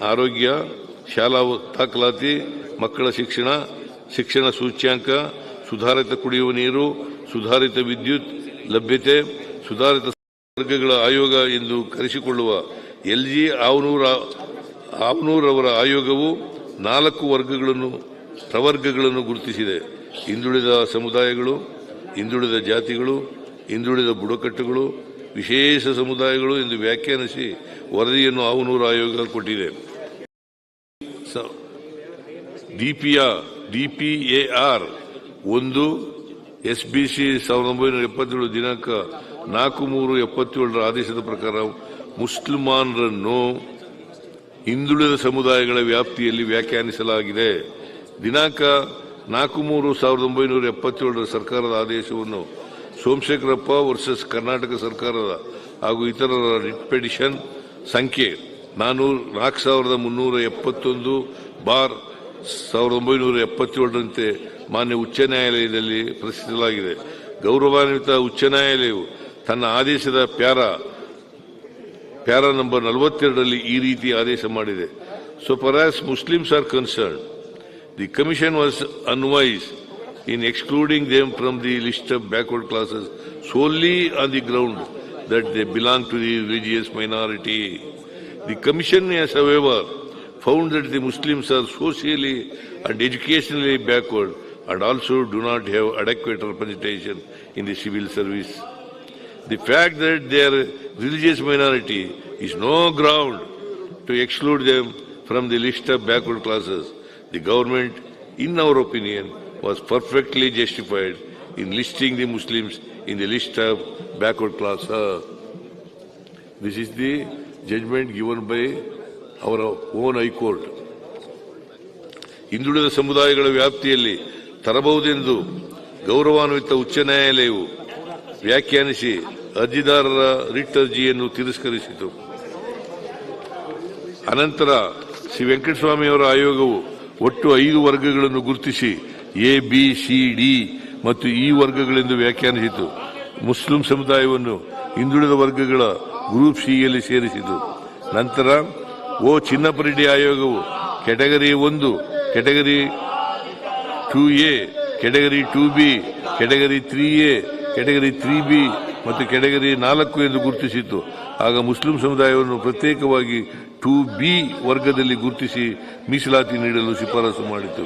ಆರೋಗ್ಯ, ಶಾಲಾ ದಾಖಲಾತಿ, ಮಕ್ಕಳ ಶಿಕ್ಷಣ ಶಿಕ್ಷಣ ಸೂಚ್ಯಾಂಕ, ಸುಧಾರಿತ ಕುಡಿಯುವ ನೀರು, ಸುಧಾರಿತ ವಿದ್ಯುತ್ ಲಭ್ಯತೆ, ಸುಧಾರಿತ ವರ್ಗಗಳ ಆಯೋಗ ಎಂದು ಕರೆಸಿಕೊಳ್ಳುವ ಎಲ್ ಜಿ ಆವನೂರ ಆವನೂರವರ ಆಯೋಗವು ನಾಲ್ಕು ವರ್ಗಗಳನ್ನು, ಪ್ರವರ್ಗಗಳನ್ನು ಗುರುತಿಸಿದೆ. ಹಿಂದುಳಿದ ಸಮುದಾಯಗಳು, ಹಿಂದುಳಿದ ಜಾತಿಗಳು, ಹಿಂದುಳಿದ ಬುಡಕಟ್ಟುಗಳು, ವಿಶೇಷ ಸಮುದಾಯಗಳು ಎಂದು ವ್ಯಾಖ್ಯಾನಿಸಿ ವರದಿಯನ್ನು ಆವನೂರು ಆಯೋಗ ಕೊಟ್ಟಿದೆ. ಸ- ಡಿಪಿಯ ಡಿಪಿಎಆರ್ ಒಂದು ಎಸ್ಬಿಸಿ ಸಾವಿರದ ಒಂಬೈನೂರ ಎಪ್ಪತ್ತೇಳು ದಿನಾಂಕ ನಾಲ್ಕು ಮೂರು ಎಪ್ಪತ್ತೇಳರ ಆದೇಶದ ಪ್ರಕಾರ ಮುಸ್ಲಿಮಾನರನ್ನು ಹಿಂದುಳಿದ ಸಮುದಾಯಗಳ ವ್ಯಾಪ್ತಿಯಲ್ಲಿ ವ್ಯಾಖ್ಯಾನಿಸಲಾಗಿದೆ. ದಿನಾಂಕ ನಾಲ್ಕು ಮೂರು ಸಾವಿರದ ಒಂಬೈನೂರ ಎಪ್ಪತ್ತೇಳರ ಸರ್ಕಾರದ ಆದೇಶವನ್ನು ಸೋಮಶೇಖರಪ್ಪ ವರ್ಸಸ್ ಕರ್ನಾಟಕ ಸರ್ಕಾರದ ಹಾಗೂ ಇತರರ ರಿಟ್ ಸಂಖ್ಯೆ ನಾನೂರ, ನಾಲ್ಕು ಸಾವಿರದ ಮುನ್ನೂರ ಎಪ್ಪತ್ತೊಂದು ಬಾರ್ ಸಾವಿರದ ಒಂಬೈನೂರ ಎಪ್ಪತ್ತೇಳರಂತೆ ಮಾನ್ಯ ಉಚ್ಚ ನ್ಯಾಯಾಲಯದಲ್ಲಿ ಪ್ರಶ್ನಿಸಲಾಗಿದೆ ಗೌರವಾನ್ವಿತ ಉಚ್ಚ ನ್ಯಾಯಾಲಯವು ತನ್ನ ಆದೇಶದ ಪ್ಯಾರ, ಪ್ಯಾರಾ ನಂಬರ್ ನಲವತ್ತೆರಡರಲ್ಲಿ ಈ ರೀತಿ ಆದೇಶ ಮಾಡಿದೆ. So as Muslims are concern the commission was unwise in excluding them from the list of backward classes solely on the ground that they belong to the religious minority The Commission, has, however, found that the Muslims are socially and educationally backward and also do not have adequate representation in the civil service. The fact that they are religious minority is no ground to exclude them from the list of backward classes. The government, in our opinion, was perfectly justified in listing the Muslims in the list of backward classes. This is the judgment given by ಅವರ own high court. ಹಿಂದುಳಿದ ಸಮುದಾಯಗಳ ವ್ಯಾಪ್ತಿಯಲ್ಲಿ ತರಬಹುದೆಂದು ಗೌರವಾನ್ವಿತ ಉಚ್ಚ ನ್ಯಾಯಾಲಯವು ವ್ಯಾಖ್ಯಾನಿಸಿ ಅರ್ಜಿದಾರರ writ ಅರ್ಜಿಯನ್ನು ತಿರಸ್ಕರಿಸಿತು ಅನಂತರ ಶ್ರೀ ವೆಂಕಟಸ್ವಾಮಿಯವರ ಆಯೋಗವು ಒಟ್ಟು ಐದು ವರ್ಗಗಳನ್ನು ಗುರುತಿಸಿ ಎ, ಬಿ, ಸಿ, ಡಿ ಮತ್ತು ಈ ವರ್ಗಗಳೆಂದು ವ್ಯಾಖ್ಯಾನಿಸಿತು ಮುಸ್ಲಿಂ ಸಮುದಾಯವನ್ನು ಹಿಂದುಳಿದ ವರ್ಗಗಳ ಗ್ರೂಪ್ ಸಿಯಲ್ಲಿ ಸೇರಿಸಿತು ನಂತರ, ಓ ಚಿನ್ನಪರೆಡ್ಡಿ ಆಯೋಗವು ಕೆಟಗರಿ ಒಂದು category two A category two B category three A category three B ಮತ್ತು ಕೆಟಗರಿ ನಾಲ್ಕು ಎಂದು ಗುರುತಿಸಿತ್ತು. ಆಗ ಮುಸ್ಲಿಂ ಸಮುದಾಯವನ್ನು ಪ್ರತ್ಯೇಕವಾಗಿ ಟೂ ಬಿ ವರ್ಗದಲ್ಲಿ ಗುರುತಿಸಿ ಮೀಸಲಾತಿ ನೀಡಲು ಶಿಫಾರಸು ಮಾಡಿತು.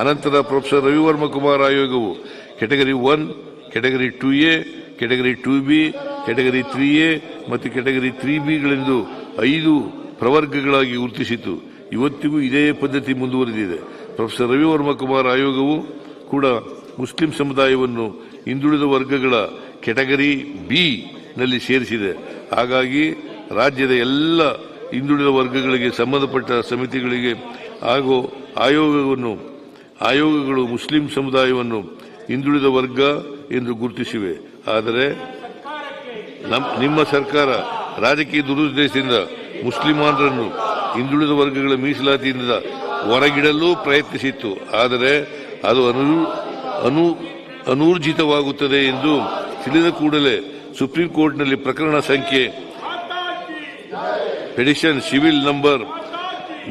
ಅನಂತರ ಪ್ರೊಫೆಸರ್ ರವಿವರ್ಮ ಕುಮಾರ್ ಆಯೋಗವು category one category two A category two B category three A ಮತ್ತು ಕೆಟಗರಿ ತ್ರೀ ಬಿಗಳೆಂದು ಐದು ಪ್ರವರ್ಗಗಳಾಗಿ ಗುರುತಿಸಿತು ಇವತ್ತಿಗೂ ಇದೇ ಪದ್ಧತಿ ಮುಂದುವರೆದಿದೆ. ಪ್ರೊಫೆಸರ್ ರವಿವರ್ಮ ಕುಮಾರ್ ಆಯೋಗವು ಕೂಡ ಮುಸ್ಲಿಂ ಸಮುದಾಯವನ್ನು ಹಿಂದುಳಿದ ವರ್ಗಗಳ ಕೆಟಗರಿ ಬಿ ನಲ್ಲಿ ಸೇರಿಸಿದೆ. ಹಾಗಾಗಿ ರಾಜ್ಯದ ಎಲ್ಲ ಹಿಂದುಳಿದ ವರ್ಗಗಳಿಗೆ ಸಂಬಂಧಪಟ್ಟ ಸಮಿತಿಗಳಿಗೆ ಹಾಗೂ ಆಯೋಗವನ್ನು, ಆಯೋಗಗಳು ಮುಸ್ಲಿಂ ಸಮುದಾಯವನ್ನು ಹಿಂದುಳಿದ ವರ್ಗ ಎಂದು ಗುರುತಿಸಿವೆ. ಆದರೆ ನಮ್ಮ ನಿಮ್ಮ ಸರ್ಕಾರ ರಾಜಕೀಯ ದುರುದ್ದೇಶದಿಂದ ಮುಸ್ಲಿಮಾನರನ್ನು ಹಿಂದುಳಿದ ವರ್ಗಗಳ ಮೀಸಲಾತಿಯಿಂದ ಹೊರಗಿಡಲು ಪ್ರಯತ್ನಿಸಿತ್ತು. ಆದರೆ ಅದು ಅನು ಅನು, ಅನೂರ್ಜಿತವಾಗುತ್ತದೆ ಎಂದು ತಿಳಿದ ಕೂಡಲೇ ಸುಪ್ರೀಂ ಕೋರ್ಟ್ನಲ್ಲಿ ಪ್ರಕರಣ ಸಂಖ್ಯೆ ಪೆಡಿಷನ್ ಸಿವಿಲ್ ನಂಬರ್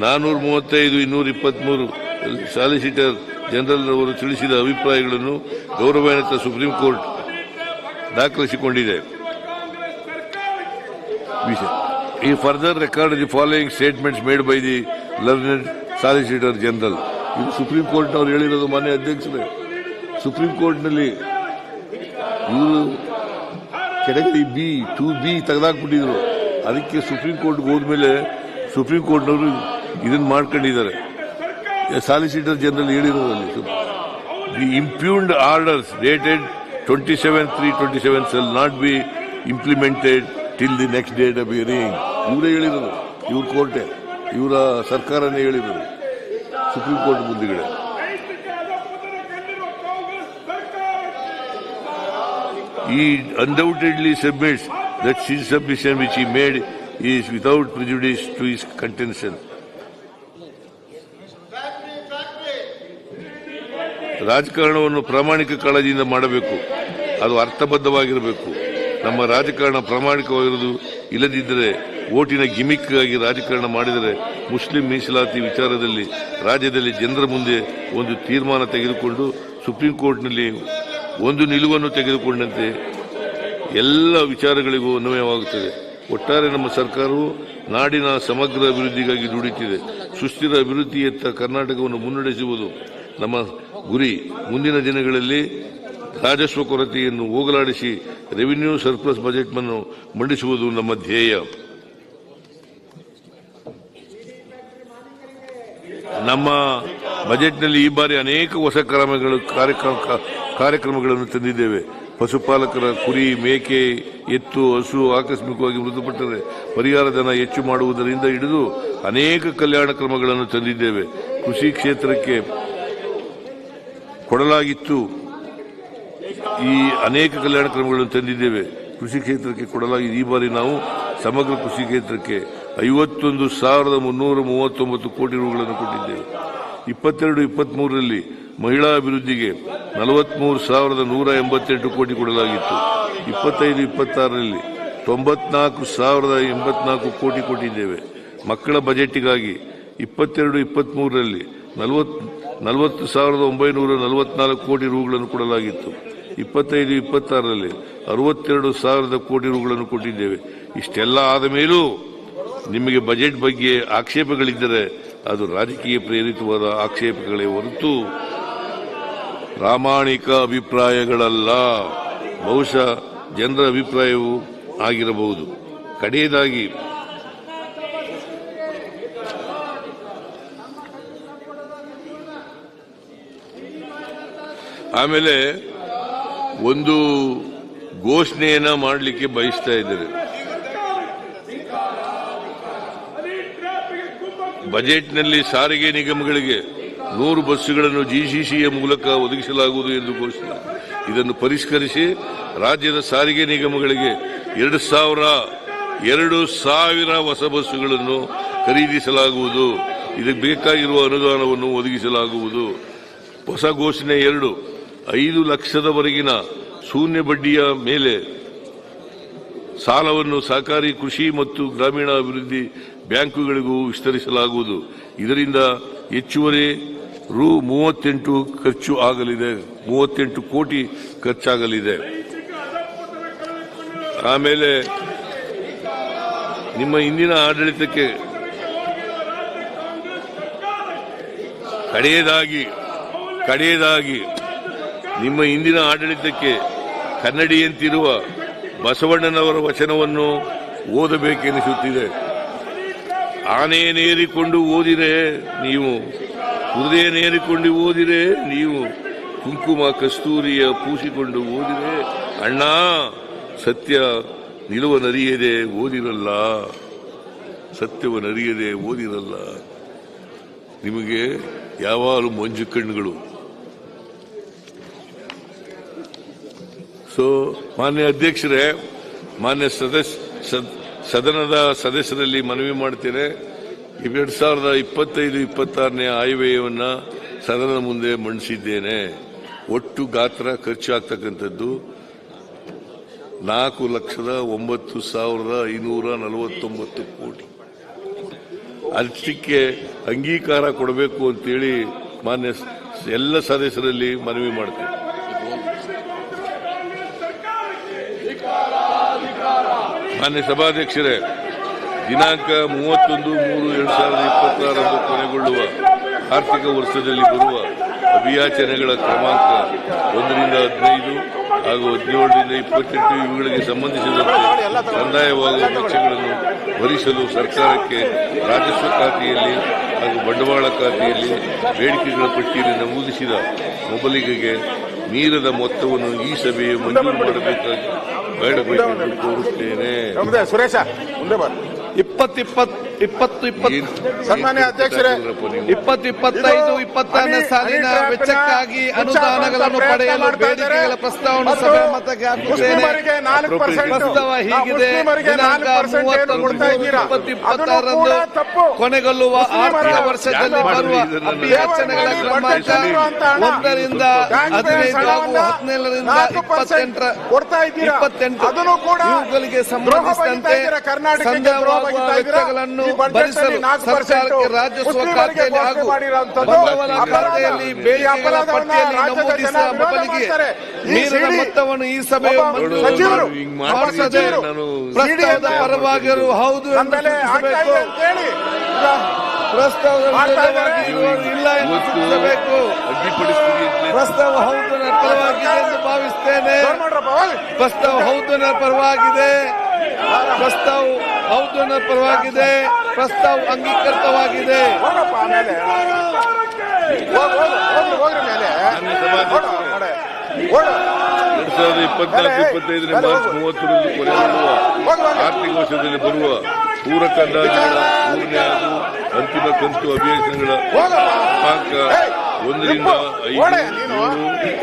ನಾನೂರ ಮೂವತ್ತೈದು ಇನ್ನೂರ ಇಪ್ಪತ್ಮೂರು ಸಾಲಿಸಿಟರ್ ಜನರಲ್ ಅವರು ತಿಳಿಸಿದ ಅಭಿಪ್ರಾಯಗಳನ್ನು ಗೌರವಾನ್ವಿತ ಸುಪ್ರೀಂ ಕೋರ್ಟ್ ದಾಖಲಿಸಿಕೊಂಡಿದೆ. ಈ further record the following statements made by the learned solicitor general ಇದು ಸುಪ್ರೀಂ ಕೋರ್ಟ್ನವರು ಹೇಳಿರೋದು ಮಾನ್ಯ ಅಧ್ಯಕ್ಷರೇ. ಸುಪ್ರೀಂ ಕೋರ್ಟ್ನಲ್ಲಿ ಇವರು ಕೆಟಗರಿ ಬಿ, ಟು ಬಿ ತೆಗೆದಾಕ್ಬಿಟ್ಟಿದ್ರು. ಅದಕ್ಕೆ ಸುಪ್ರೀಂ ಕೋರ್ಟ್ಗೆ ಹೋದ್ಮೇಲೆ ಸುಪ್ರೀಂ ಕೋರ್ಟ್ನವರು ಇದನ್ನ ಮಾಡ್ಕೊಂಡಿದ್ದಾರೆ. Solicitor general ಹೇಳಿರೋದಲ್ಲಿ the impugned orders dated twenty seven three twenty seven shall not be implemented till the next date of hearing ಇವರೇ ಹೇಳಿರೋದು ಇವ್ರ ಕೋರ್ಟೆ ಇವರ ಸರ್ಕಾರನೇ ಹೇಳಿರೋದು ಸುಪ್ರೀಂ ಕೋರ್ಟ್ ಮುಂದುಗಡೆ he undoubtedly submits that his submission which he made is without prejudice to his contention. ರಾಜಕಾರಣವನ್ನು ಪ್ರಾಮಾಣಿಕ ಕಾಳಜಿಯಿಂದ ಮಾಡಬೇಕು. ಅದು ಅರ್ಥಬದ್ಧವಾಗಿರಬೇಕು. ನಮ್ಮ ರಾಜಕಾರಣ ಪ್ರಾಮಾಣಿಕವಾಗಿರುವುದು ಇಲ್ಲದಿದ್ದರೆ ಓಟಿನ ಗಿಮಿಕ್ ಆಗಿ ರಾಜಕಾರಣ ಮಾಡಿದರೆ ಮುಸ್ಲಿಂ ಮೀಸಲಾತಿ ವಿಚಾರದಲ್ಲಿ ರಾಜ್ಯದಲ್ಲಿ ಜನರ ಮುಂದೆ ಒಂದು ತೀರ್ಮಾನ ತೆಗೆದುಕೊಂಡು ಸುಪ್ರೀಂ ಕೋರ್ಟ್ನಲ್ಲಿ ಒಂದು ನಿಲುವನ್ನು ತೆಗೆದುಕೊಂಡಂತೆ ಎಲ್ಲ ವಿಚಾರಗಳಿಗೂ ಅನ್ವಯವಾಗುತ್ತದೆ. ಒಟ್ಟಾರೆ ನಮ್ಮ ಸರ್ಕಾರವು ನಾಡಿನ ಸಮಗ್ರ ಅಭಿವೃದ್ಧಿಗಾಗಿ ದುಡಿಯುತ್ತಿದೆ ಸುಸ್ಥಿರ ಅಭಿವೃದ್ಧಿಯತ್ತ ಕರ್ನಾಟಕವನ್ನು ಮುನ್ನಡೆಸುವುದು ನಮ್ಮ ಗುರಿ ಮುಂದಿನ ದಿನಗಳಲ್ಲಿ ರಾಜಸ್ವ ಕೊರತೆಯನ್ನು ಹೋಗಲಾಡಿಸಿ ರೆವಿನ್ಯೂ ಸರ್ಪ್ಲಸ್ ಬಜೆಟ್ ಅನ್ನು ಮಂಡಿಸುವುದು ನಮ್ಮ ಧ್ಯೇಯ. ನಮ್ಮ ಬಜೆಟ್ನಲ್ಲಿ ಈ ಬಾರಿ ಅನೇಕ ಹೊಸ ಕ್ರಮಗಳು ಕಾರ್ಯಕ್ರಮ, ಕಾರ್ಯಕ್ರಮಗಳನ್ನು ತಂದಿದ್ದೇವೆ. ಪಶುಪಾಲಕರ ಕುರಿ ಮೇಕೆ, ಎತ್ತು, ಹಸು ಆಕಸ್ಮಿಕವಾಗಿ ಮೃತಪಟ್ಟರೆ ಪರಿಹಾರ ಧನ ಹೆಚ್ಚು ಮಾಡುವುದರಿಂದ ಹಿಡಿದು ಅನೇಕ ಕಲ್ಯಾಣ ಕ್ರಮಗಳನ್ನು ತಂದಿದ್ದೇವೆ. ಕೃಷಿ ಕ್ಷೇತ್ರಕ್ಕೆ ಕೊಡಲಾಗಿತ್ತು. ಈ ಅನೇಕ ಕಲ್ಯಾಣ ಕ್ರಮಗಳನ್ನು ತಂದಿದ್ದೇವೆ. ಕೃಷಿ ಕ್ಷೇತ್ರಕ್ಕೆ ಕೊಡಲಾಗಿದೆ ಈ ಬಾರಿ ನಾವು ಸಮಗ್ರ ಕೃಷಿ ಕ್ಷೇತ್ರಕ್ಕೆ ಐವತ್ತೊಂದು ಸಾವಿರದ ಮುನ್ನೂರ ಮೂವತ್ತೊಂಬತ್ತು ಕೋಟಿ ರೂಗಳನ್ನು ಕೊಟ್ಟಿದ್ದೇವೆ. ಇಪ್ಪತ್ತೆರಡು, ಇಪ್ಪತ್ಮೂರರಲ್ಲಿ ಮಹಿಳಾ ಅಭಿವೃದ್ಧಿಗೆ ನಲವತ್ಮೂರು ಸಾವಿರದ ನೂರ ಎಂಬತ್ತೆಂಟು ಕೋಟಿ ಕೊಡಲಾಗಿತ್ತು. ಇಪ್ಪತ್ತೈದು, ಇಪ್ಪತ್ತಾರರಲ್ಲಿ ತೊಂಬತ್ನಾಲ್ಕು ಸಾವಿರದ ಎಂಬತ್ನಾಲ್ಕು ಕೋಟಿ ಕೊಟ್ಟಿದ್ದೇವೆ. ಮಕ್ಕಳ ಬಜೆಟ್ಗಾಗಿ ಇಪ್ಪತ್ತೆರಡು, ಇಪ್ಪತ್ಮೂರರಲ್ಲಿ ನಲವತ್ ನಲವತ್ತು ಸಾವಿರದ ಒಂಬೈನೂರ ನಲವತ್ನಾಲ್ಕು ಕೋಟಿ ರೂಗಳನ್ನು ಕೊಡಲಾಗಿತ್ತು. ಇಪ್ಪತ್ತೈದು, ಇಪ್ಪತ್ತಾರರಲ್ಲಿ ಅರವತ್ತೆರಡು ಸಾವಿರದ ಕೋಟಿ ರೂಗಳನ್ನು ಕೊಟ್ಟಿದ್ದೇವೆ. ಇಷ್ಟೆಲ್ಲ ಆದ ಮೇಲೂ ನಿಮಗೆ ಬಜೆಟ್ ಬಗ್ಗೆ ಆಕ್ಷೇಪಗಳಿದ್ದರೆ ಅದು ರಾಜಕೀಯ ಪ್ರೇರಿತವಾದ ಆಕ್ಷೇಪಗಳೇ ಹೊರತು ಪ್ರಾಮಾಣಿಕ ಅಭಿಪ್ರಾಯಗಳಲ್ಲ. ಬಹುಶಃ ಜನರ ಅಭಿಪ್ರಾಯವೂ ಆಗಿರಬಹುದು. ಕಡೆಯದಾಗಿ ಆಮೇಲೆ ಒಂದು ಘೋಷಣೆಯನ್ನ ಮಾಡಲಿಕ್ಕೆ ಬಯಸ್ತಾ ಇದ್ದಾರೆ. ಬಜೆಟ್ನಲ್ಲಿ ಸಾರಿಗೆ ನಿಗಮಗಳಿಗೆ ನೂರು ಬಸ್ಸುಗಳನ್ನು ಜಿಸಿಸಿಯ ಮೂಲಕ ಒದಗಿಸಲಾಗುವುದು ಎಂದು ಘೋಷಣೆ. ಇದನ್ನು ಪರಿಷ್ಕರಿಸಿ ರಾಜ್ಯದ ಸಾರಿಗೆ ನಿಗಮಗಳಿಗೆ ಎರಡು ಸಾವಿರ ಎರಡು ಸಾವಿರ ಹೊಸ ಬಸ್ಸುಗಳನ್ನು ಖರೀದಿಸಲಾಗುವುದು. ಇದಕ್ಕೆ ಬೇಕಾಗಿರುವ ಅನುದಾನವನ್ನು ಒದಗಿಸಲಾಗುವುದು. ಹೊಸ ಘೋಷಣೆ ಎರಡು. ಐದು ಲಕ್ಷದವರೆಗಿನ ಶೂನ್ಯ ಬಡ್ಡಿಯ ಮೇಲೆ ಸಾಲವನ್ನು ಸಹಕಾರಿ ಕೃಷಿ ಮತ್ತು ಗ್ರಾಮೀಣ ಅಭಿವೃದ್ಧಿ ಬ್ಯಾಂಕುಗಳಿಗೂ ವಿಸ್ತರಿಸಲಾಗುವುದು. ಇದರಿಂದ ಹೆಚ್ಚುವರಿ ರು ಮೂವತ್ತೆಂಟು ಖರ್ಚು ಆಗಲಿದೆ. ಮೂವತ್ತೆಂಟು ಕೋಟಿ ಖರ್ಚಾಗಲಿದೆ. ಆಮೇಲೆ ನಿಮ್ಮ ಹಿಂದಿನ ಆಡಳಿತಕ್ಕೆ ಕಡೆಯದಾಗಿ ಕಡೆಯದಾಗಿ ನಿಮ್ಮ ಇಂದಿನ ಆಡಳಿತಕ್ಕೆ ಕನ್ನಡಿಯಂತಿರುವ ಬಸವಣ್ಣನವರ ವಚನವನ್ನು ಓದಬೇಕೆನಿಸುತ್ತಿದೆ. ಆನೆಯನ್ನೇರಿಕೊಂಡು ಓದಿರೆ ನೀವು ಕುದುರೆಯನ್ನೇರಿಕೊಂಡು ಓದಿರೆ ನೀವು, ಕುಂಕುಮ ಕಸ್ತೂರಿಯ ಪೂಸಿಕೊಂಡು ಓದಿರೆ, ಅಣ್ಣ, ಸತ್ಯ ನಿಲುವನರಿಯದೆ ಓದಿರಲ್ಲ ಸತ್ಯವನ್ನರಿಯದೆ ಓದಿರಲ್ಲ. ನಿಮಗೆ ಯಾವಾಗಲೂ ಮಂಜು ಕಣ್ಣುಗಳು. ಸೊ, ಮಾನ್ಯ ಅಧ್ಯಕ್ಷರೇ, ಮಾನ್ಯ ಸದಸ್ಯ ಸದನದ ಸದಸ್ಯರಲ್ಲಿ ಮನವಿ ಮಾಡ್ತೇನೆ. ಎರಡ್ ಸಾವಿರದ ಇಪ್ಪತ್ತೈದು, ಇಪ್ಪತ್ತಾರನೇ ಆಯವ್ಯಯವನ್ನ ಸದನದ ಮುಂದೆ ಮಂಡಿಸಿದ್ದೇನೆ. ಒಟ್ಟು ಗಾತ್ರ ಖರ್ಚಾಗ್ತಕ್ಕಂಥದ್ದು ನಾಲ್ಕು ಲಕ್ಷದ ಒಂಬತ್ತು ಸಾವಿರದ ಐನೂರ ನಲವತ್ತೊಂಬತ್ತು ಕೋಟಿ. ಅದಕ್ಕೆ ಅಂಗೀಕಾರ ಕೊಡಬೇಕು ಅಂತೇಳಿ ಮಾನ್ಯ ಎಲ್ಲ ಸದಸ್ಯರಲ್ಲಿ ಮನವಿ ಮಾಡ್ತೇನೆ. ಮಾನ್ಯ ಸಭಾಧ್ಯಕ್ಷರೇ, ದಿನಾಂಕ ಮೂವತ್ತೊಂದು ಮೂರು ಎರಡು ಸಾವಿರದ ಇಪ್ಪತ್ತಾರರಂದು ಕೊನೆಗೊಳ್ಳುವ ಆರ್ಥಿಕ ವರ್ಷದಲ್ಲಿ ಬರುವ ಅಭಿಯಾಚನೆಗಳ ಕ್ರಮಾಂಕ ಒಂದರಿಂದ ಹದಿನೈದು ಹಾಗೂ ಹದಿನೇಳರಿಂದ ಇಪ್ಪತ್ತೆಂಟು ಇವುಗಳಿಗೆ ಸಂಬಂಧಿಸಿದಂತೆ ಕಂದಾಯವಾಗುವ ವೆಚ್ಚಗಳನ್ನು ಭರಿಸಲು ಸರ್ಕಾರಕ್ಕೆ ರಾಜಸ್ವ ಖಾತೆಯಲ್ಲಿ ಹಾಗೂ ಬಂಡವಾಳ ಖಾತೆಯಲ್ಲಿ ಬೇಡಿಕೆಗಳ ಪಟ್ಟಿಯಲ್ಲಿ ನಮೂದಿಸಿದ ಮೊಬಲಿಗೆಗೆ ಮೀರದ ಮೊತ್ತವನ್ನು ಈ ಸಭೆಯು ಮಂಜೂರು ಮಾಡಬೇಕಾಗಿ ಕೋರುತ್ತೇನೆ ಮುಂದೆ ಸುರೇಶ ಮುಂದೆ ಬರ ಇಪ್ಪತ್ತಿಪ್ಪತ್ ಇಪ್ಪತ್ತು ಇಪ್ಪತ್ತು. ಸನ್ಮಾನ್ಯ ಅಧ್ಯಕ್ಷರೇ, ಇಪ್ಪತ್ತು ಇಪ್ಪತ್ತೈದು ಇಪ್ಪತ್ತಾರನೇ ಸಾಲಿನ ವೆಚ್ಚಕ್ಕಾಗಿ ಅನುದಾನಗಳನ್ನು ಪಡೆಯಲು ಬೇಡಿಕೆಗಳ ಪ್ರಸ್ತಾವನೆ ಸಭೆ ಮತಕ್ಕೆ ಹಾಕುತ್ತೇನೆ. ಪ್ರಸ್ತಾವ ಹೀಗಿದೆ. ದಿನಾಂಕ ಮೂವತ್ತೊಂದು ಇಪ್ಪತ್ತಾರರಂದು ಕೊನೆಗೊಳ್ಳುವ ಆರ್ಥಿಕ ವರ್ಷದಲ್ಲಿ ಬರುವ ಅಭಿಯಾಚನೆಗಳ? ಕ್ರಮಾಂಕ. ಒಂದರಿಂದ ಹದಿನೈದು ಹಾಗೂ ಹದಿನೇಳರಿಂದ ಇಪ್ಪತ್ತೆಂಟರ ಇಪ್ಪತ್ತೆಂಟು ಅದನ್ನು ಕೂಡ ಇವುಗಳಿಗೆ ಸಂಬಂಧಿಸಿದಂತೆ ಇದ್ದೀರಾ? ವೆಚ್ಚಗಳನ್ನು ಭರಿಸಲು ಅಲ್ಲಿ ನಾಲ್ಕು ಸರ್ಕಾರಕ್ಕೆ ಪರ್ಸೆಂಟ್ ರಾಜಸ್ವ ಮುಸ್ಲಿಮರಿಗೆ ಖಾತೆಯಲ್ಲಿ ಘೋಷಣೆ ಹಾಗೂ ಮಾಡಿರುವಂತದ್ದು ಬಂಡವಾಳ ಖಾತೆಯಲ್ಲಿ ಈ ಬೇಡಿಕೆಗಳ ಪಟ್ಟಿಯಲ್ಲಿ ಮೊತ್ತವನ್ನು ಸಭೆಯು ಮಾಡಿಸದೆ ಪ್ರಸ್ತಾವದ ಪರವಾಗಿರು ಹೌದು ಎಂದು ಸೂಚಿಸಬೇಕು. ಇಲ್ಲ ಎಂದು ಸೂಚಿಸಬೇಕು. ಪ್ರಸ್ತಾವ ಹೌದು ಪರವಾಗಿದೆ ಎಂದು ಭಾವಿಸ್ತೇನೆ. ಪ್ರಸ್ತಾವ ಹೌದು ಪರವಾಗಿದೆ. ಪ್ರಸ್ತಾವ ಔತಣ ಪರವಾಗಿದೆ ಪ್ರಸ್ತಾವ ಅಂಗೀಕೃತವಾಗಿದೆ ಎರಡ್ ಸಾವಿರದ ಇಪ್ಪತ್ನಾಲ್ಕು ಇಪ್ಪತ್ತೈದನೇ ಮಾರ್ಚ್ ಮೂವತ್ತರಂದು ಕೊನೆಗೊಳ್ಳುವ. ಆರ್ಥಿಕ ವರ್ಷದಲ್ಲಿ ಬರುವ ಪೂರಕ ಅಂದಾಜುಗಳ ಮೂರನೇ ಹಾಗೂ ಅಂತಿಮ ಕಂತು ಏಯ್, ಒಂದರಿಂದ. ಐದು.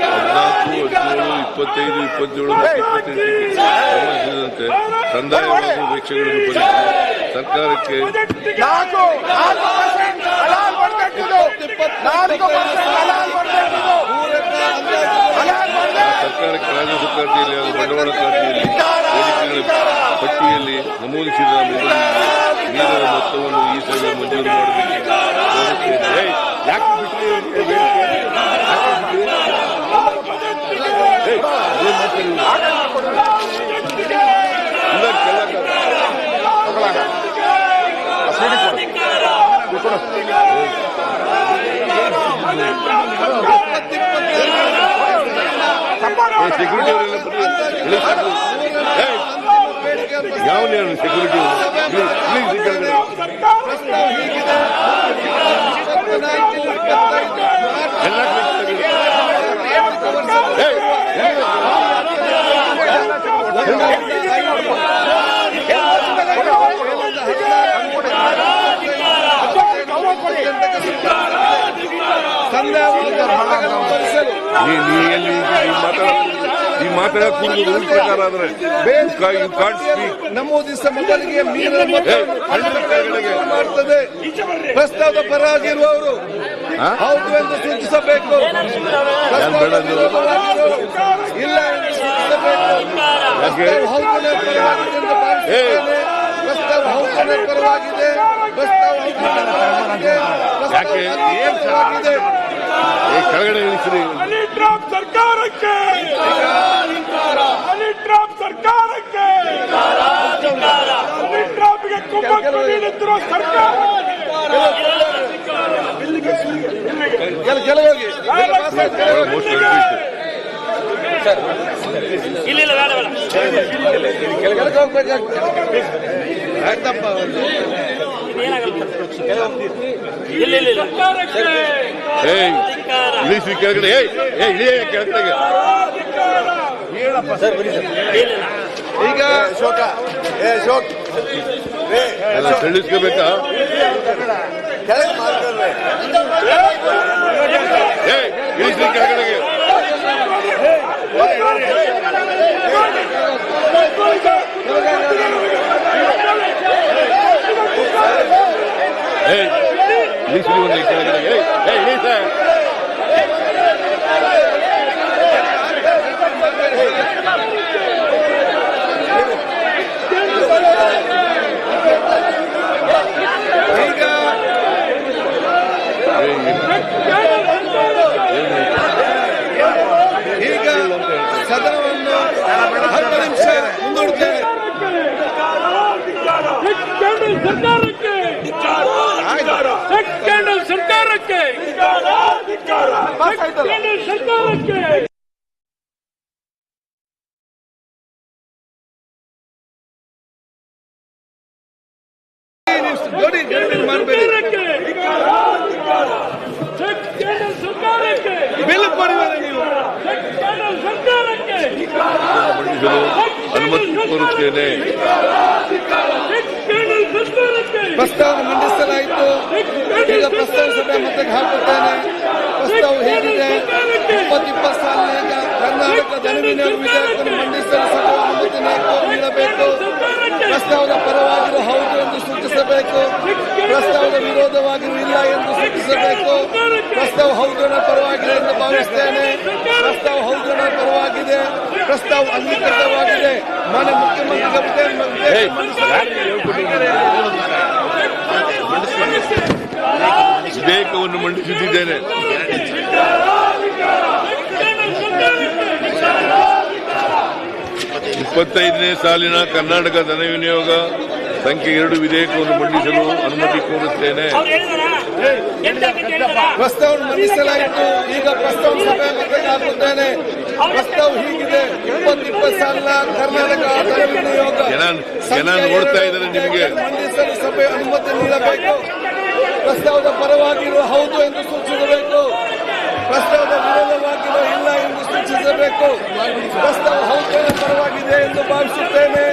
ಹದಿನಾಲ್ಕು ಹದಿನೇಳು ಇಪ್ಪತ್ತೈದು ಇಪ್ಪತ್ತೇಳು ಮತ್ತು ಇಪ್ಪತ್ತೆಂಟಕ್ಕೆ ಸಂಬಂಧಿಸಿದಂತೆ ಕಂದಾಯ ವೆಚ್ಚಗಳನ್ನು ಭರಿಸಲು ಸರ್ಕಾರಕ್ಕೆ ಸರ್ಕಾರಕ್ಕೆ ರಾಜಸ್ವ ಖಾತೆಯಲ್ಲಿ ಹಾಗೂ ಬಂಡವಾಳ ಖಾತೆಯಲ್ಲಿ ಪಟ್ಟಿಯಲ್ಲಿ ನಮೂದಿಸಿದ ಮೊದಲಿಗೆ ನೀರಿನ ಮೊತ್ತವನ್ನು ಈ ಸಭೆ ಮಂಜೂರು ಮಾಡಬೇಕು. ಏಯ್, ಯಾಕೆ. ಏ, ಸೆಕ್ಯೂರಿಟಿ. ಏಯ್, ಯಾವ ನೀವು ಸೆಕ್ಯೂರಿಟಿ. ಏಯ್, ನೀ ಎಲ್ಲಿ ಮಾತಾಡ ನೀ ಮಾತಾಡಕ್ ರೂಲ್ ಪ್ರಕಾರ ಆದ್ರೆ ನಮೂದಿಸ ಮೊದಲಿಗೆ ಮಾಡ್ತದೆ? ಪ್ರಸ್ತಾವದ ಪರವಾಗಿರುವವರು ಹಾ? ಹೌದು ಎಂದು ಸೂಚಿಸಬೇಕು. ಇಲ್ಲ ಎಂದು ಸೂಚಿಸಬೇಕು. ಪ್ರಸ್ತಾವ ಪರವಾಗಿದೆ ಪ್ರಸ್ತಾವ ಹೌದನೇ ಪ್ರಸ್ತಾವ ಯಾಕೆ? ಕೆಳಗಡೆ ಇಳಿಸ್ರಿ. ಡ್ರಾಪ್ ಸರ್ಕಾರಕ್ಕೆ! ಅಲ್ಲಿ ಡ್ರಾಪ್ ಸರ್ಕಾರಕ್ಕೆ! ಹನಿ ಡ್ರಾಪ್ಗೆ ಕುಮ್ಮಕ್ಕು ನೀಡುತ್ತಿರುವ ಸರ್ಕಾರ! ಇಲ್ಲಿಲ್ಲ ಕೆಳಗೋಗಿ ಮೋಸ್ಟ್ ಕನ್ಫ್ಯೂಸ್ಡ್ ಕೆಳಗೆ ಹೋಗ್ಬೇಕಾಗ್ತದೆ ಆಯ್ತಪ್ಪ ಸರ್ಕಾರಕ್ಕೆ ಏಯ್ ಇಳಿಸ್ರಿ ಕೆಳಗಡೆ ಏಯ್ ಏ ಇಳಿಯ ಕೆಳಗಡೆಗೆ? ಈಗ ಶೋಕ ಏ ಶೋಕ್. ಎಲ್ಲ ತಿಳಿಸ್ಕೋಬೇಕಾ? ಏಯ್ ಕೆಳಗಡೆಗೆ. ಏಯ್ ಇಳಿಸ್ರಿ ಒಂದು ಕೆಳಗಡೆಗೆ ಏಯ್ ಏಯ್ ಇಳಿಸ ಈಗ ಈಗ ಸದನವನ್ನು ಹತ್ತು ನಿಮಿಷ ಮುಂದೂಡುತ್ತೇನೆ ಕ್ಯಾಂಡಲ್ ಸರ್ಕಾರಕ್ಕೆ ಕ್ಯಾಂಡಲ್ ಸರ್ಕಾರಕ್ಕೆ ನೋಡಿ ಗಡಿಬಿಡಿ ಮಾಡಬೇಡಿ ಕ್ಯಾಂಡಲ್ ಸರ್ಕಾರಕ್ಕೆ ಬಿಲ್ ಕೊಡಿವರೆ ನೀವು ಕ್ಯಾಂಡಲ್ ಸರ್ಕಾರಕ್ಕೆ ಮಂಡಿಸಲು ಅನುಮತಿ ಮಂಡಿಸಲಾಯಿತು. ಈಗ ಪ್ರಸ್ತಾವ ಪ್ರಸ್ತಾವ ಸಭೆ ಮತ್ತೆ ಹಾಕುತ್ತೇನೆ ಪ್ರಸ್ತಾವ ಹೇಗಿದೆ? ಇಪ್ಪತ್ತಿಪ್ಪತ್ತು ಸಾಲಿನ ಕರ್ನಾಟಕ ಜನವಿನ ವಿಧೇಯಕವನ್ನು ಮಂಡಿಸಲು ಸಭೆ ಅನುಮತಿ ನೀಡಬೇಕು. ಪ್ರಸ್ತಾವದ ಪರವಾಗಿರೋ ಹೌದು ಎಂದು ಸೂಚಿಸಬೇಕು. ಪ್ರಸ್ತಾವದ ವಿರೋಧವಾಗಿರೋ ಇಲ್ಲ ಎಂದು ಸೂಚಿಸಬೇಕು. ಪ್ರಸ್ತಾವ ಹೌದನ ಪರವಾಗಿದೆ ಎಂದು ಭಾವಿಸುತ್ತೇನೆ ಪ್ರಸ್ತಾವ ಹೌದನ ಪರವಾಗಿದೆ. ಪ್ರಸ್ತಾವ ಅಂಗೀಕೃತವಾಗಿದೆ. ಮಾನ್ಯ ಮುಖ್ಯಮಂತ್ರಿಗಳ ವಿಧೇಯಕ ವಿಧೇಯಕವನ್ನು ಮಂಡಿಸುತ್ತಿದ್ದೇನೆ. ಇಪ್ಪತ್ತೈದನೇ ಸಾಲಿನ ಕರ್ನಾಟಕ ಧನ ವಿನಿಯೋಗ ಸಂಖ್ಯೆ ಎರಡು ವಿಧೇಯಕವನ್ನು ಮಂಡಿಸಲು ಅನುಮತಿ ಕೋರುತ್ತೇನೆ. ಪ್ರಸ್ತಾವ ಮಂಡಿಸಲಾಯಿತು. ಈಗ ಪ್ರಸ್ತಾವ ಸಭೆ ಹಾಕುತ್ತೇನೆ ಪ್ರಸ್ತಾವ ಹೀಗಿದೆ. ಸಾಲಿನ ಕರ್ನಾಟಕ ಧನ ವಿನಿಯೋಗ ಜನ ಜನ ನೋಡ್ತಾ ಇದ್ದಾರೆ ನಿಮಗೆ. ಮಂಡಿಸಲು ಸಭೆ ಅನುಮತಿ ನೀಡಬೇಕು. ಪ್ರಸ್ತಾವದ ಪರವಾಗಿರುವ ಹೌದು ಎಂದು ಸೂಚಿಸಬೇಕು. ಪ್ರಸ್ತಾವದ ವಿರೋಧವಾಗಿರುವ ಇಲ್ಲ ಎಂದು ಸೂಚಿಸಬೇಕು. ಪ್ರಸ್ತಾವ ಹೌದನ ಪರವಾಗಿದೆ ಎಂದು ಭಾವಿಸುತ್ತೇನೆ.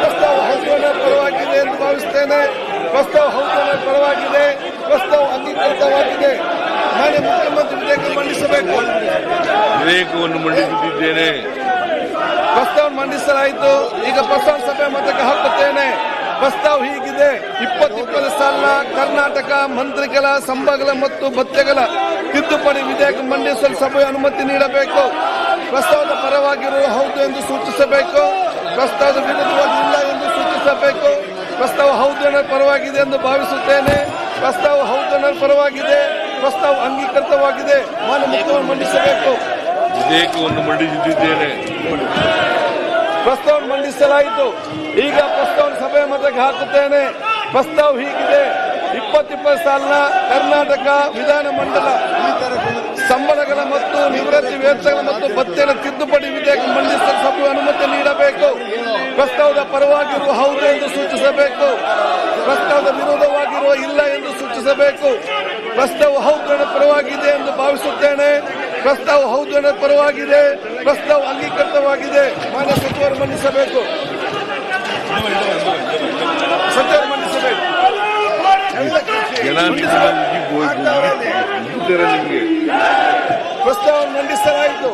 ಪ್ರಸ್ತಾವ ಹೌದನ ಪರವಾಗಿದೆ ಎಂದು ಭಾವಿಸುತ್ತೇನೆ. ಪ್ರಸ್ತಾವ ಹೌದನ ಪರವಾಗಿದೆ. ಪ್ರಸ್ತಾವ ಅಂಗೀಕೃತವಾಗಿದೆ. ನಾನು ಮುಖ್ಯಮಂತ್ರಿ ವಿಧೇಯಕ ಮಂಡಿಸಬೇಕು. ವಿಧೇಯಕವನ್ನು ಮಂಡಿಸುತ್ತಿದ್ದೇನೆ. ಪ್ರಸ್ತಾವ ಮಂಡಿಸಲಾಯಿತು. ಈಗ ಪ್ರಸ್ತಾವ ಸಭೆ ಮತಕ್ಕೆ ಹಾಕುತ್ತೇನೆ. ಪ್ರಸ್ತಾವ ಹೀಗಿದೆ. ಇಪ್ಪತ್ತಿಪ್ಪತ್ತು ಸಾಲಿನ ಕರ್ನಾಟಕ ಮಂತ್ರಿಗಳ ಸಂಬಗಳ ಮತ್ತು ಭತ್ಯಗಳ ತಿದ್ದುಪಡಿ ವಿಧೇಯಕ ಮಂಡಿಸಲು ಸಭೆ ಅನುಮತಿ ನೀಡಬೇಕು. ಪ್ರಸ್ತಾವದ ಪರವಾಗಿರುವ ಹೌದು ಎಂದು ಸೂಚಿಸಬೇಕು. ಪ್ರಸ್ತಾವದ ವಿರುದ್ಧವಾಗಿ ಇಲ್ಲ ಎಂದು ಸೂಚಿಸಬೇಕು. ಪ್ರಸ್ತಾವ ಹೌದು ಪರವಾಗಿದೆ ಎಂದು ಭಾವಿಸುತ್ತೇನೆ. ಪ್ರಸ್ತಾವ ಹೌದು ಪರವಾಗಿದೆ. ಪ್ರಸ್ತಾವ ಅಂಗೀಕೃತವಾಗಿದೆ. ಮಾನ್ಯ ಮುಖ್ಯವನ್ನು ಮಂಡಿಸಬೇಕು. ವಿಧೇಯಕವನ್ನು ಮಂಡಿಸುತ್ತಿದ್ದೇನೆ ಪ್ರಸ್ತಾವ ಮಂಡಿಸಲಾಯಿತು. ಈಗ ಪ್ರಸ್ತಾವ ಸಭೆ ಮತಕ್ಕೆ ಹಾಕುತ್ತೇನೆ. ಪ್ರಸ್ತಾವ ಹೀಗಿದೆ. ಇಪ್ಪತ್ತಿಪ್ಪತ್ತು ಸಾಲಿನ ಕರ್ನಾಟಕ ವಿಧಾನಮಂಡಲ ಸಂಬಳಗಳ ಮತ್ತು ನಿವೃತ್ತಿ ವೇತನ ಮತ್ತು ಭತ್ಯೆಗಳ ತಿದ್ದುಪಡಿ ವಿಧೇಯಕ ಮಂಡಿಸಲು ಸಭೆ ಅನುಮತಿ ನೀಡಬೇಕು. ಪ್ರಸ್ತಾವದ ಪರವಾಗಿರುವ ಹೌದು ಎಂದು ಸೂಚಿಸಬೇಕು. ಪ್ರಸ್ತಾವದ ವಿರೋಧವಾಗಿರುವ ಇಲ್ಲ ಎಂದು ಸೂಚಿಸಬೇಕು. ಪ್ರಸ್ತಾವ ಹೌದು ಪರವಾಗಿದೆ ಎಂದು ಭಾವಿಸುತ್ತೇನೆ. ಪ್ರಸ್ತಾವ ಹೌದು ಪರವಾಗಿದೆ. ಪ್ರಸ್ತಾವ ಅಂಗೀಕೃತವಾಗಿದೆ. ಮಾನ್ಯ ಸಚಿವರು ಮಂಡಿಸಬೇಕು ಸಚಿವರು ಮಂಡಿಸಬೇಕು ಪ್ರಸ್ತಾವ ಮಂಡಿಸಲಾಯಿತು.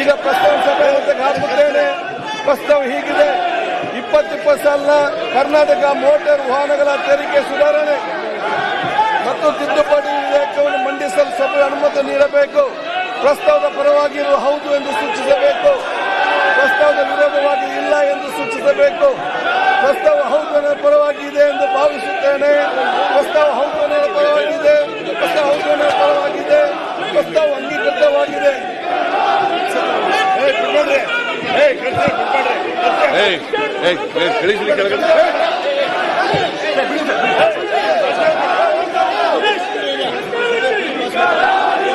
ಈಗ ಪ್ರಸ್ತಾವ ಸಭೆ ಅಂತ ಹಾಕುತ್ತೇನೆ. ಪ್ರಸ್ತಾವ ಹೀಗಿದೆ. ಇಪ್ಪತ್ತಿಪ್ಪತ್ತು ಸಾಲಿನ ಕರ್ನಾಟಕ ಮೋಟಾರ್ ವಾಹನಗಳ ತೆರಿಗೆ ಸುಧಾರಣೆ. ಮತ್ತು ತಿದ್ದುಪಡಿ ವಿಧೇಯಕವನ್ನು ಮಂಡಿಸಲು ಸಭೆ ಅನುಮತಿ ನೀಡಬೇಕು. ಪ್ರಸ್ತಾವದ ಪರವಾಗಿರುವ ಹೌದು ಎಂದು ಸೂಚಿಸಬೇಕು ಪ್ರಸ್ತಾವದ ವಿರೋಧವಾಗಿ ಇಲ್ಲ ಎಂದು ಸೂಚಿಸಬೇಕು ಪ್ರಸ್ತಾವ ಹೌದು ಅನ್ನೋ ಪರವಾಗಿದೆ ಎಂದು ಭಾವಿಸುತ್ತೇನೆ ಪ್ರಸ್ತಾವ ಹೌದು ಅನ್ನೋ ಪರವಾಗಿದೆ ಪ್ರಸ್ತಾವ ಹೌದು ಅನ್ನೋ ಪರವಾಗಿದೆ ಪ್ರಸ್ತಾವ ಅಂಗೀಕೃತವಾಗಿದೆ ಏ, ಬಿಡ್ಬೇಡ್ರಿ. ಏ, ಕಳ್ಸಿ, ಬಿಡ್ಬೇಡ್ರಿ. ಏಯ್ ಏಯ್ ಏಯ್, ಕಳಿಸ್ಲಿ ಕೆಳಗಡೆ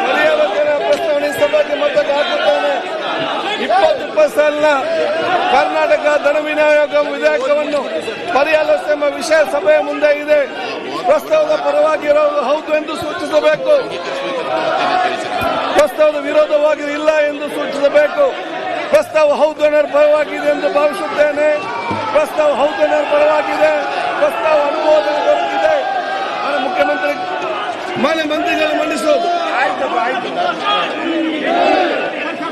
ಪರ್ಯಾಲೋಚನಾ ಪ್ರಸ್ತಾವನೆ ಸಭೆಗೆ ಮತಕ್ಕೆ ಹಾಕುತ್ತೇನೆ ಸಾಲಿನ ಕರ್ನಾಟಕ ಧನ ವಿನಿಯೋಗ ವಿಧೇಯಕವನ್ನು ಎಂಬ ವಿಷಯ ಸಭೆಯ ಮುಂದೆ ಇದೆ. ಪ್ರಸ್ತಾವದ ಪರವಾಗಿರೋದು ಹೌದು ಎಂದು ಸೂಚಿಸಬೇಕು. ಪ್ರಸ್ತಾವದ ವಿರೋಧವಾಗಿ ಇಲ್ಲ ಎಂದು ಸೂಚಿಸಬೇಕು. ಪ್ರಸ್ತಾವ ಹೌದು ಅನ್ನೋ ಪರವಾಗಿದೆ ಎಂದು ಭಾವಿಸುತ್ತೇನೆ. ಪ್ರಸ್ತಾವ ಹೌದು ಅನ್ನೋ ಪರವಾಗಿದೆ. ಪ್ರಸ್ತಾವ ಅನುಮೋದನೆ ದೊರಕಿದೆ ಮುಖ್ಯಮಂತ್ರಿ, ಮಾನ್ಯ ಮಂತ್ರಿಗಳು ಮಂಡಿಸೋದು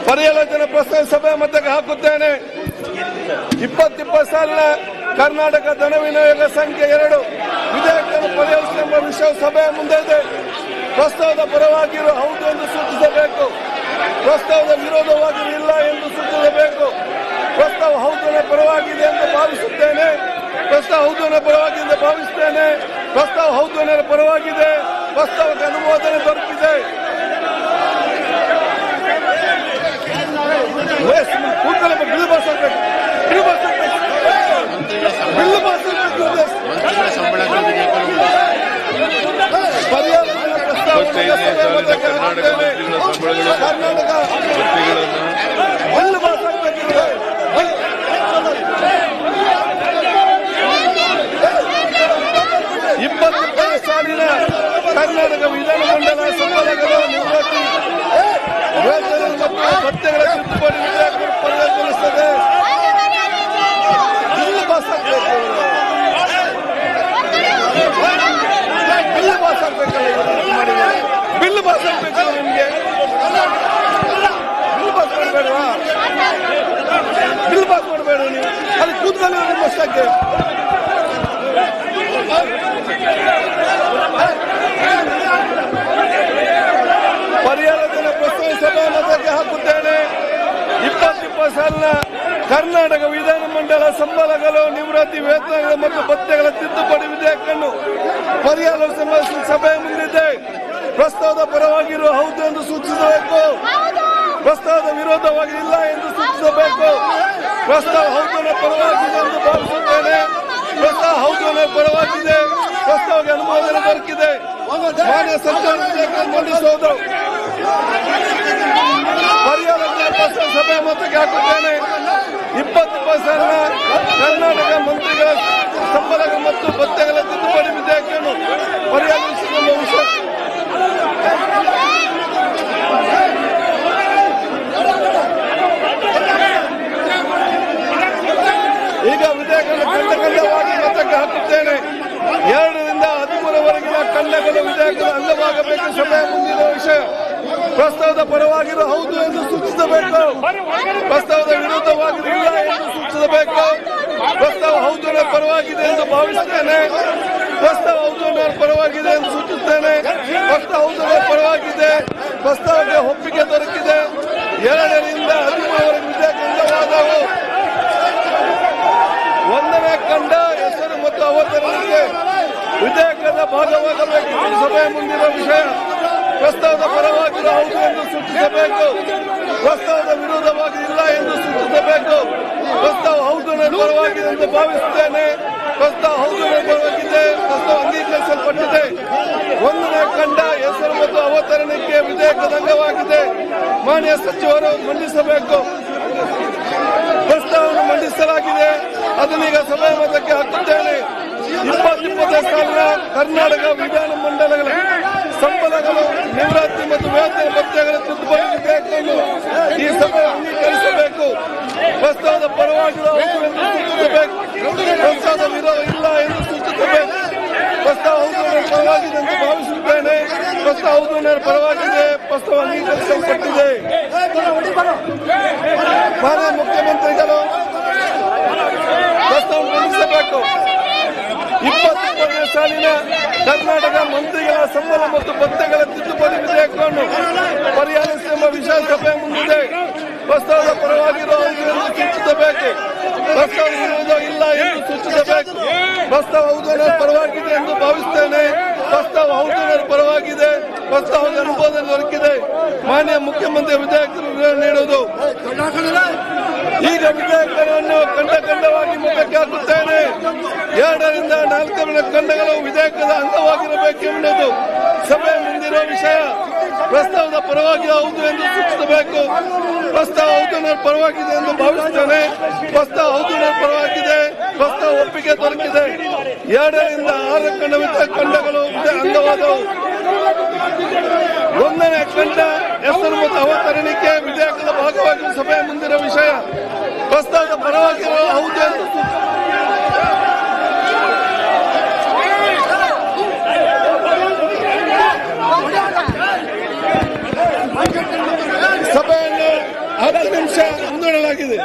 ಪರ್ಯಾಲೋಚನೆ ಪ್ರಸ್ತಾವ ಸಭೆ ಮತಕ್ಕೆ ಹಾಕುತ್ತೇನೆ. ಇಪ್ಪತ್ತಿಪ್ಪತ್ತು ಸಾಲಿನ ಕರ್ನಾಟಕ ಧನ ವಿನಿಯೋಗ ಸಂಖ್ಯೆ ಎರಡು. ವಿಧೇಯಕವನ್ನು ಎಂಬ ವಿಷಯ ಸಭೆಯ ಮುಂದೆ ಇದೆ. ಪ್ರಸ್ತಾವದ ಪರವಾಗಿರುವ ಹೌದು ಎಂದು ಸೂಚಿಸಬೇಕು. ಪ್ರಸ್ತಾವದ ವಿರೋಧವಾಗಿ ಇಲ್ಲ ಎಂದು ಸೂಚಿಸಬೇಕು. ಪ್ರಸ್ತಾವ ಹೌದನ ಪರವಾಗಿದೆ ಎಂದು ಭಾವಿಸುತ್ತೇನೆ. ಪ್ರಸ್ತಾವ ಹೌದನ ಪರವಾಗಿದೆ ಎಂದು ಭಾವಿಸುತ್ತೇನೆ. ಪ್ರಸ್ತಾವ ಹೌದನ ಪರವಾಗಿದೆ. ಪ್ರಸ್ತಾವಕ್ಕೆ ಅನುಮೋದನೆ ದೊರಕಿದೆ. ಬಿಲ್ ಪಾಸ್ ಬಿಲ್ ಪಾಸ್ ಆಗ್ಬೇಕು ಬಿಲ್ ಪಾಸ್ ಆಗಬೇಕು ಕರ್ನಾಟಕ ಮಂತ್ರಿಗಳ ಸಂಬಳಗಳು ಕರ್ನಾಟಕ ಭತ್ಯೆಗಳನ್ನು ಬಿಲ್ ಬಾಸ್ ಆಗ್ಬೇಕಿದೆ ಇಪ್ಪತ್ತೊಂಬತ್ತು ಸಾಲಿನ ಕರ್ನಾಟಕ ವಿಧಾನಮಂಡಲ ಸಂಬಳಗಳು ನಿವೃತ್ತಿ ಮತ್ತು ಭತ್ಯಗಳ ತಿದ್ದುಪಡಿ ವಿಧೇಯಕವನ್ನು ಬಿಲ್ ಪಾಸ್ ಆಗಬೇಕು ಬಿಲ್ ಪಾಸ್ ಆಗಬೇಕಲ್ಲ ಬಿಲ್ ನಿಮಗೆ. ಬಿಲ್ ಪಾಸ್ ಕೊಡಬೇಡ ಬಿಲ್ ಪಾಸ್ ನೀವು. ಅಲ್ಲಿ ಶಾಸನಸಭಾನಗರಿಗೆ ಹಾಕುತ್ತೇನೆ. ಇಪ್ಪತ್ತಿಪ್ಪತ್ತು ಸಾಲಿನ ಕರ್ನಾಟಕ ವಿಧಾನಮಂಡಲ ಸಂಬಳಗಳು, ನಿವೃತ್ತಿ ವೇತನಗಳು ಮತ್ತು ಭತ್ತೆಗಳ ತಿದ್ದುಪಡಿ ವಿಧೇಯಕವನ್ನು ಪರಿಹಾರ ಸಭೆ ಮುಂದಿದೆ. ಪ್ರಸ್ತಾವದ ಪರವಾಗಿರುವ ಹೌದು ಎಂದು ಸೂಚಿಸಬೇಕು. ಪ್ರಸ್ತಾವದ ವಿರೋಧವಾಗಿ ಇಲ್ಲ ಎಂದು ಸೂಚಿಸಬೇಕು. ಪ್ರಸ್ತಾವ ಹೌದನ ಪರವಾಗಿದೆ ಎಂದು ಭಾವಿಸುತ್ತೇನೆ. ಪ್ರಸ್ತಾವ ಹೌದನ ಪರವಾಗಿದೆ. ಪ್ರಸ್ತಾವಕ್ಕೆ ಅನುಮೋದನೆ ದೊರಕಿದೆ. ಸರ್ಕಾರ ಮಂಡಿಸುವುದು. ಪರ್ಸೆಂಟ್ ಸಭೆ ಮೊತ್ತಕ್ಕೆ ಹಾಕುತ್ತೇನೆ ಇಪ್ಪತ್ತು ಪರ್ಸೆಂಟ್ ಕರ್ನಾಟಕ ಮಂತ್ರಿಗಳ ಸಂಬಳ ಮತ್ತು ಭತ್ಯೆಗಳ ತಿದ್ದುಪಡಿ ವಿಧೇಯಕವನ್ನು ವಿಷಯ ಈಗ ವಿಧೇಯಕವನ್ನು ಖಂಡ ಖಂಡವಾಗಿ ಮತಕ್ಕೆ ಹಾಕುತ್ತೇನೆ. ಎರಡರಿಂದ ಹದಿಮೂರವರೆಗಿನ ಖಂಡಗಳು ವಿಧೇಯಕದ ಅಂಗವಾಗಬೇಕು. ಸಭೆ ಮುಂದಿರುವ ವಿಷಯ. ಪ್ರಸ್ತಾವದ ಪರವಾಗಿರೋ, ಹೌದು ಎಂದು ಸೂಚಿಸಬೇಕು. ಪ್ರಸ್ತಾವದ ವಿರುದ್ಧವಾಗಿರಲಿಲ್ಲ ಎಂದು ಸೂಚಿಸಬೇಕು. ಪ್ರಸ್ತಾವ ಹೌದು ಪರವಾಗಿದೆ ಎಂದು ಭಾವಿಸುತ್ತೇನೆ ಪ್ರಸ್ತಾವ ಹೌದು ಪರವಾಗಿದೆ ಎಂದು ಸೂಚಿಸುತ್ತೇನೆ ಪ್ರಸ್ತಾವ ಹೌದು ಪರವಾಗಿದೆ. ಪ್ರಸ್ತಾವಕ್ಕೆ ಒಪ್ಪಿಗೆ ದೊರಕಿದೆ. ಎರಡರಿಂದ ಹದಿಮೂರವರೆಗೆ ವಿಧೇಯಕ ಅಂಗವಾದವು ಒಂದನೇ ಕಂಡ ಹೆಸರು ಮತ್ತು ಅವತರಣಿಕೆ ವಿಧೇಯಕದ ಭಾಗವಾಗಬೇಕು ಸಭೆ ಮುಂದಿನ ವಿಷಯ. ಪ್ರಸ್ತಾವದ ಪರವಾಗಿಲ್ಲ ಹೌದು ಎಂದು ಸೂಚಿಸಬೇಕು. ಪ್ರಸ್ತಾವದ ವಿರೋಧವಾಗಿ ಇಲ್ಲ ಎಂದು ಸೂಚಿಸಬೇಕು. ಪ್ರಸ್ತಾವ ಹೌದು ಪರವಾಗಿದೆ ಎಂದು ಭಾವಿಸುತ್ತೇನೆ. ಪ್ರಸ್ತಾವ ಹೌದು ಪರವಾಗಿದೆ. ಪ್ರಸ್ತಾವ ಅಂಗೀಕರಿಸಲ್ಪಟ್ಟಿದೆ. ಒಂದನೇ ಕಂಡ ಹೆಸರು ಮತ್ತು ಅವತರಣಕ್ಕೆ ವಿಧೇಯಕದ ಅಂಗವಾಗಿದೆ. ಮಾನ್ಯ ಸಚಿವರು ಮಂಡಿಸಬೇಕು. ಪ್ರಸ್ತಾವವನ್ನು ಮಂಡಿಸಲಾಗಿದೆ. ಅದನ್ನೀಗ ಸಭೆ ಮತಕ್ಕೆ ಹಾಕುತ್ತೇನೆ. ಇಪ್ಪತ್ತಿಪ್ಪತ್ತನೇ ಸಾಲಿನ ಕರ್ನಾಟಕ ವಿಧಾನ ಮಂಡಲಗಳ ಸಂಬಳಗಳು ನಿವೃತ್ತಿ ಮತ್ತು ವೇತನ ಭತ್ಯೆಗಳ ತಿದ್ದುಪಡಿ ವಿಧೇಯಕವನ್ನು ಈ ಸಭೆ ಅಂಗೀಕರಿಸಬೇಕು. ಪ್ರಸ್ತಾವದ ಪರವಾಗಿ ಹೌದು ಎಂದು ಪ್ರಸ್ತಾವದ ವಿರೋಧ ಇಲ್ಲ ಎಂದು ಸೂಚಿಸಬೇಕು. ಪ್ರಸ್ತಾವ ಪರವಾಗಿದೆ ಎಂದು ಭಾವಿಸುತ್ತೇನೆ. ಪ್ರಸ್ತಾವ ಪರವಾಗಿದೆ. ಪ್ರಸ್ತಾವ ಅಂಗೀಕರಿಸಲ್ಪಟ್ಟಿದೆ. ಮಾನ್ಯ ಮುಖ್ಯಮಂತ್ರಿಗಳು ಪ್ರಸ್ತಾವ ಮಂಡಿಸಬೇಕು ಇಪ್ಪತ್ತೊಂದನೇ ಸಾಲಿನ ಕರ್ನಾಟಕ ಮಂತ್ರಿಗಳ ಸಂಬಳ ಮತ್ತು ಭತ್ತೆಗಳ ತಿದ್ದುಪಡಿ ವಿಧೇಯಕವನ್ನು ಪರಿಹರಿಸುವ ವಿಶೇಷ ಸಭೆ ಮುಂದಿದೆ. ಪ್ರಸ್ತಾವದ ಪರವಾಗಿರುವ ಸೂಚಿಸಬೇಕು? ಪ್ರಸ್ತಾವ ಇರುವುದೋ ಇಲ್ಲ ಎಂದು ಸೂಚಿಸಬೇಕು. ಪ್ರಸ್ತಾವ ಹೌದು ಪರವಾಗಿದೆ ಎಂದು ಭಾವಿಸುತ್ತೇನೆ. ಪ್ರಸ್ತಾವ ಹೌದು ಪರವಾಗಿದೆ. ಪ್ರಸ್ತಾವದ ಅನುಮೋದನೆ ದೊರಕಿದೆ. ಮಾನ್ಯ ಮುಖ್ಯಮಂತ್ರಿ ವಿಧೇಯಕರು ನೀಡುವುದು. ಈಗ ವಿಧೇಯಕವನ್ನು ಖಂಡ ಖಂಡವಾಗಿ ಮುಖಕ್ಕೆ ಹಾಕುತ್ತೇನೆ. ಎರಡರಿಂದ ನಾಲ್ಕರ ಖಂಡಗಳು ವಿಧೇಯಕದ ಅಂಗವಾಗಿರಬೇಕೆಂಬುದು ಸಭೆ ಮುಂದಿರುವ ವಿಷಯ. ಪ್ರಸ್ತಾವದ ಪರವಾಗಿ ಹೌದು ಎಂದು ಸೂಚಿಸಬೇಕು. ಪ್ರಸ್ತಾವ ಹೌದು ಪರವಾಗಿದೆ ಎಂದು ಭಾವಿಸುತ್ತೇನೆ. ಪ್ರಸ್ತಾವ ಹೌದು ಪರವಾಗಿದೆ. ಪ್ರಸ್ತಾವ ಒಪ್ಪಿಗೆ ದೊರಕಿದೆ. ಎರಡರಿಂದ ಆರು ಖಂಡವಿದ್ದ ಕಂಡಗಳು ಅಂಗವಾದವು. ಒಂದನೇ ಖಂಡ ಹೆಸರು ಮತ್ತು ಅವತರಣಿಕೆ ವಿಧೇಯಕದ ಭಾಗವಾಗಿ ಸಭೆಯ ಮುಂದಿನ ವಿಷಯ ಪ್ರಸ್ತಾವದ ಪರವಾಗಿ ಹೌದು ಎಂದು ಸಭೆಯನ್ನು ಹತ್ತು ನಿಮಿಷ ಮುಂದೂಡಲಾಗಿದೆ.